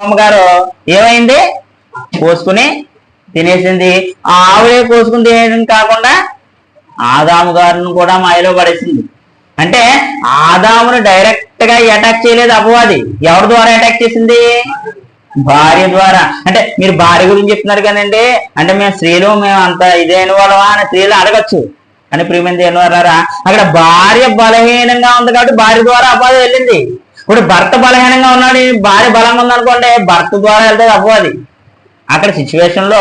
అమ్మగారు ఏమైంది? కోసుకుని తినేసింది. ఆ ఆవిడే కోసుకుని తినేయడం కాకుండా ఆదాము గారిని కూడా మాయలో పడేసింది. అంటే ఆదామును డైరెక్ట్గా అటాక్ చేయలేదు అపవాది. ఎవరి ద్వారా అటాక్ చేసింది? భార్య ద్వారా. అంటే మీరు భార్య గురించి చెప్తున్నారు కదండి. అంటే మేము స్త్రీలు మేము అంత ఇదైన వాళ్ళమా అని స్త్రీలు అడగచ్చు. అని ప్రియమైన అన్నారా అక్కడ భార్య బలహీనంగా ఉంది కాబట్టి భార్య ద్వారా అపవాది వెళ్ళింది. ఇప్పుడు భర్త బలహీనంగా ఉన్నాడు భార్య బలంగా ఉందనుకోండి భర్త ద్వారా వెళ్తే అవ్వ అది. అక్కడ సిచ్యువేషన్లో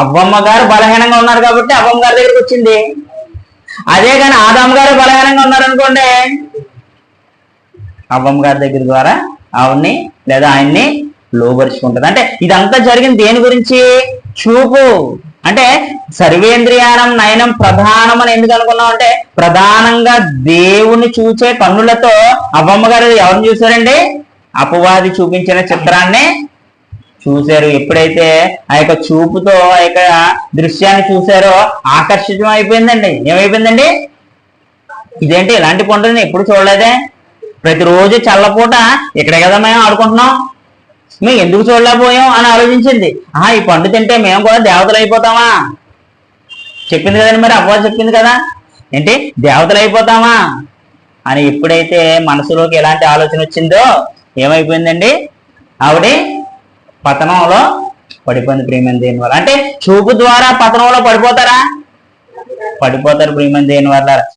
అవ్వమ్మ గారు బలహీనంగా ఉన్నారు కాబట్టి అవ్వమ్మ గారి దగ్గరికి వచ్చింది. అదే కానీ ఆదమ్మ గారు బలహీనంగా ఉన్నారనుకోండి అవ్వమ్మ గారి దగ్గర ద్వారా ఆవిడ్ని లేదా ఆయన్ని లోబరుచుకుంటుంది. అంటే ఇదంతా జరిగింది దేని గురించి? చూపు. అంటే సర్వేంద్రియానం నయనం ప్రధానం అని ఎందుకు అనుకున్నాం అంటే ప్రధానంగా దేవుణ్ణి చూచే కన్నులతో అవ్వమ్మ గారు ఎవరిని చూశారండి? అపవాది చూపించిన చిత్రాన్ని చూశారు. ఎప్పుడైతే ఆ యొక్క చూపుతో ఆ యొక్క దృశ్యాన్ని చూశారో ఆకర్షితం అయిపోయిందండి ఏమైపోయిందండి? ఇదేంటి ఇలాంటి పండుగని ఎప్పుడు చూడలేదే? ప్రతిరోజు చల్లపూట ఇక్కడే కదా మేము ఆడుకుంటున్నాం. మేము ఎందుకు చూడలేకపోయాం అని ఆలోచించింది. ఆ ఈ పండు తింటే మేము కూడా దేవతలు అయిపోతామా? చెప్పింది కదండి మరి అవ్వ చెప్పింది కదా. ఏంటి? దేవతలు అయిపోతామా? అని ఎప్పుడైతే మనసులోకి ఎలాంటి ఆలోచన వచ్చిందో ఏమైపోయిందండి? ఆవిడ పతనంలో పడిపోయింది ప్రియమైన దేని వల్ల. అంటే చూపు ద్వారా పతనంలో పడిపోతారా? పడిపోతారు ప్రియమైన దేని వల్ల.